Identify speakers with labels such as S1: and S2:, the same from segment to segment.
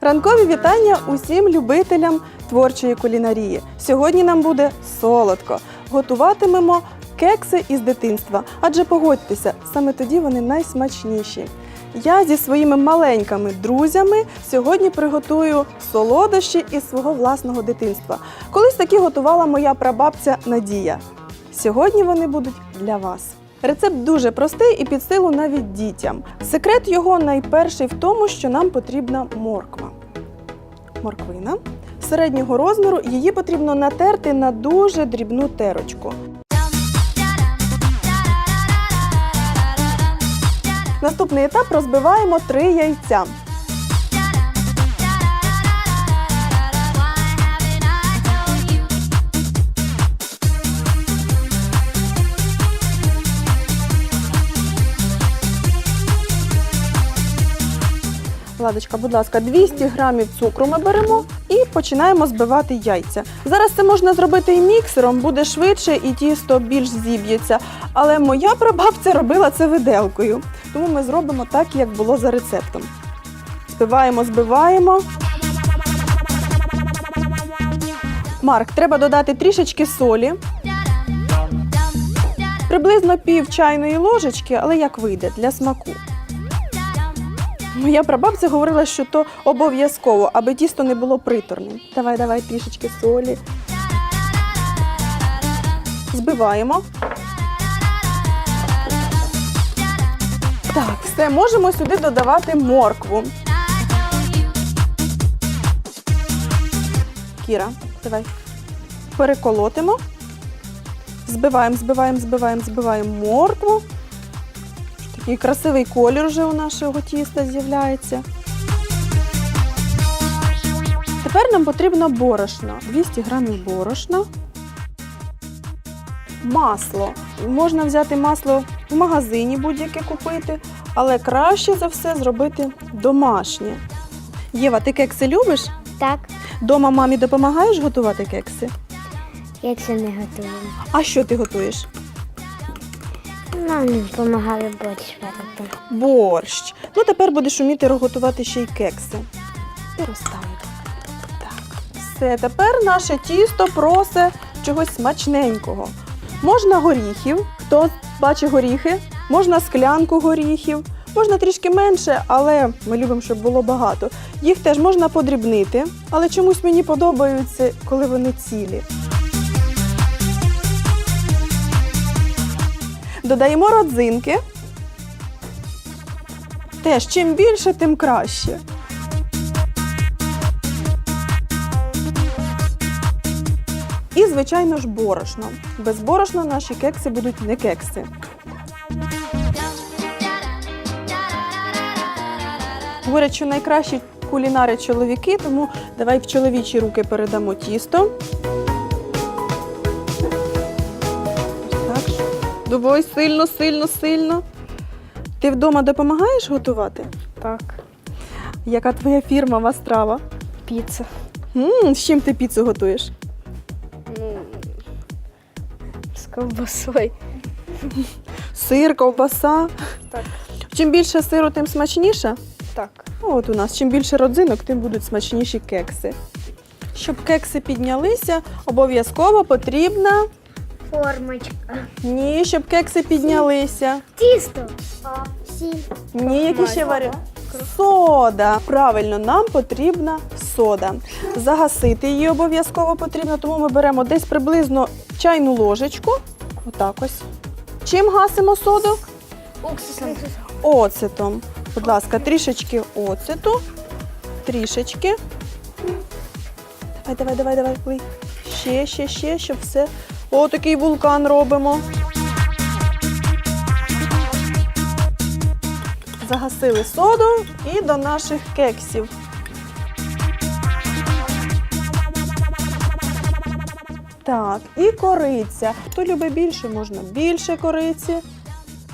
S1: Ранкові вітання усім любителям творчої кулінарії. Сьогодні нам буде солодко. Готуватимемо кекси із дитинства, адже погодьтеся, саме тоді вони найсмачніші. Я зі своїми маленькими друзями сьогодні приготую солодощі із свого власного дитинства. Колись такі готувала моя прабабця Надія. Сьогодні вони будуть для вас. Рецепт дуже простий і під силу навіть дітям. Секрет його найперший в тому, що нам потрібна морква. Морквина середнього розміру її потрібно натерти на дуже дрібну терочку. Наступний етап розбиваємо три яйця. Владочка, будь ласка, 200 грамів цукру ми беремо і починаємо збивати яйця. Зараз це можна зробити і міксером, буде швидше і тісто більш зіб'ється. Але моя прабабця робила це виделкою. Тому ми зробимо так, як було за рецептом. Збиваємо, збиваємо. Марк, треба додати трішечки солі. Приблизно пів чайної ложечки, але як вийде для смаку. Моя прабабця говорила, що то обов'язково, аби тісто не було приторним. Давай, давай трішечки солі. Збиваємо. Так, все, можемо сюди додавати моркву. Кіра, давай. Переколотимо. Збиваємо, збиваємо, збиваємо, збиваємо моркву. Такий красивий колір вже у нашого тіста з'являється. Тепер нам потрібно борошно. 200 грамів борошна. Масло. Можна взяти масло в магазині будь-яке купити, але краще за все зробити домашнє. Єва, ти кекси любиш?
S2: Так,
S1: Дома мамі допомагаєш готувати кекси?
S2: якщо не готуємо.
S1: А що ти готуєш?
S2: Нам допомагали борщ варити.
S1: Борщ. Ну тепер будеш вміти готувати ще й кекси. І розставити. Так. Все, тепер наше тісто просить чогось смачненького. Можна горіхів, хто бачить горіхи, можна склянку горіхів, можна трішки менше, але ми любимо, щоб було багато. Їх теж можна подрібнити, але чомусь мені подобаються, коли вони цілі. Додаємо родзинки. Теж чим більше, тим краще. І, звичайно ж, борошно. Без борошна наші кекси будуть не кекси. Говорять, що найкращі кулінари чоловіки, тому давай в чоловічі руки передамо тісто. Давай сильно, сильно, сильно. Ти вдома допомагаєш готувати?
S2: Так.
S1: Яка твоя фірмова страва?
S2: Піца.
S1: м з чим ти піцу готуєш?
S2: Ну, з ковбасою.
S1: Сир, ковбаса.
S2: Так.
S1: Чим більше сиру, тим смачніше.
S2: Так.
S1: Ну, От у нас чим більше родзинок, тим будуть смачніші кекси. Щоб кекси піднялися, обов'язково потрібна
S2: Формочка.
S1: ні, щоб кекси піднялися.
S2: Тісто. Сіль.
S1: Ні, які ще варіанти? Сода. Правильно, нам потрібна сода. Загасити її обов'язково потрібно, тому ми беремо десь приблизно чайну ложечку. Отак ось. Чим гасимо соду?
S2: Уксусом.
S1: Оцетом. Будь ласка, трішечки оцету. Трішечки. Давай, давай, давай, давай. Ще, ще, ще, щоб все. О, такий вулкан робимо. Загасили соду і до наших кексів. Так, і кориця. Хто любить більше, можна більше кориці.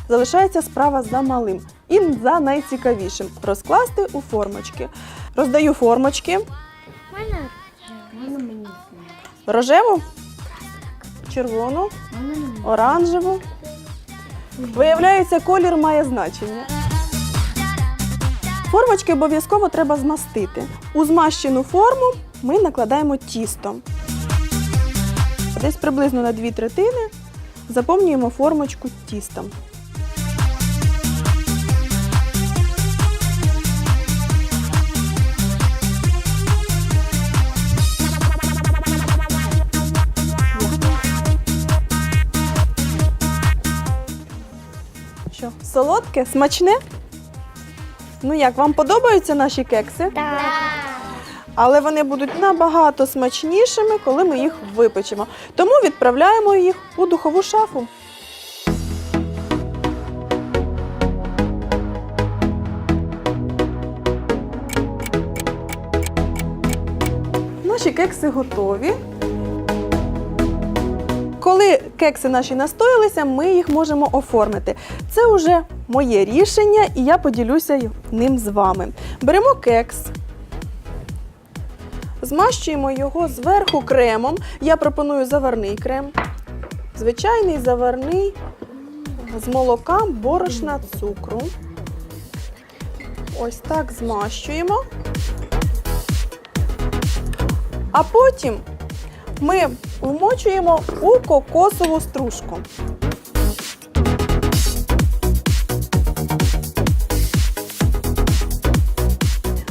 S1: Залишається справа за малим і за найцікавішим розкласти у формочки. Роздаю формочки. Рожеву, червону, оранжеву. Виявляється, колір має значення. Формочки обов'язково треба змастити. У змащену форму ми накладаємо тісто. Десь приблизно на дві третини заповнюємо формочку тістом. Що, солодке, смачне? Ну як, вам подобаються наші кекси?
S2: Так.
S1: Але вони будуть набагато смачнішими, коли ми їх випечемо. Тому відправляємо їх у духову шафу. Наші кекси готові. Коли кекси наші настоялися, ми їх можемо оформити. Це вже моє рішення, і я поділюся ним з вами. Беремо кекс, Змащуємо його зверху кремом. Я пропоную заварний крем. Звичайний заварний з молока, борошна, цукру. Ось так змащуємо. А потім ми вмочуємо у кокосову стружку.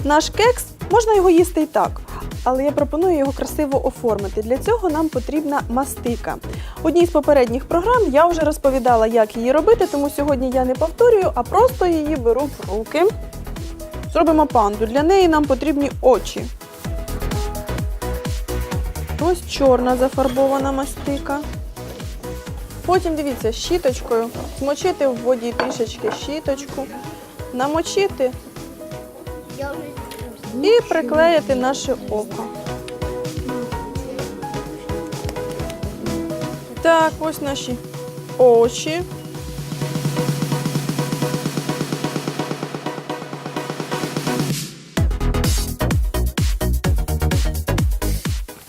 S1: Наш кекс можна його їсти і так, але я пропоную його красиво оформити. Для цього нам потрібна мастика. В одній з попередніх програм я вже розповідала, як її робити, тому сьогодні я не повторюю, а просто її беру в руки. Зробимо панду. Для неї нам потрібні очі. Ось чорна зафарбована мастика. Потім дивіться, щіточкою змочити в воді трішечки щіточку, намочити і приклеїти наше око. Так, ось наші очі.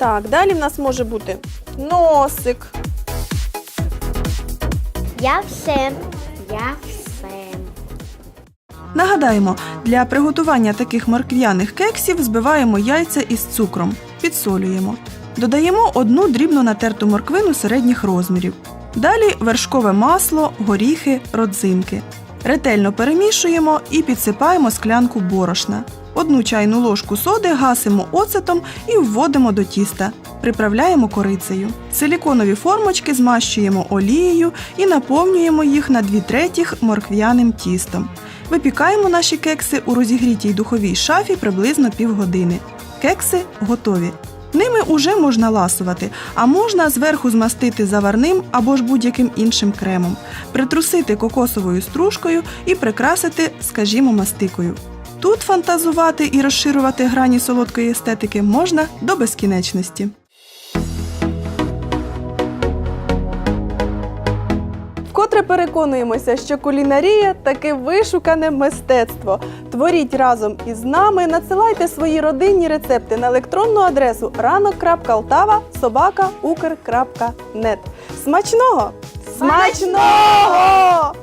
S1: Так, далі в нас може бути носик.
S2: Я все. Я все.
S1: Нагадаємо, для приготування таких морквяних кексів збиваємо яйця із цукром, підсолюємо. Додаємо одну дрібно натерту морквину середніх розмірів. Далі вершкове масло, горіхи, родзинки. Ретельно перемішуємо і підсипаємо склянку борошна. Одну чайну ложку соди гасимо оцетом і вводимо до тіста. Приправляємо корицею. Силіконові формочки змащуємо олією і наповнюємо їх на дві третіх морквяним тістом. Випікаємо наші кекси у розігрітій духовій шафі приблизно півгодини. Кекси готові. Ними уже можна ласувати, а можна зверху змастити заварним або ж будь-яким іншим кремом, притрусити кокосовою стружкою і прикрасити, скажімо, мастикою. Тут фантазувати і розширювати грані солодкої естетики можна до безкінечності. Вкотре переконуємося, що кулінарія таке вишукане мистецтво. Творіть разом із нами, надсилайте свої родинні рецепти на електронну адресу ранок.алтава собака Смачного! Смачного!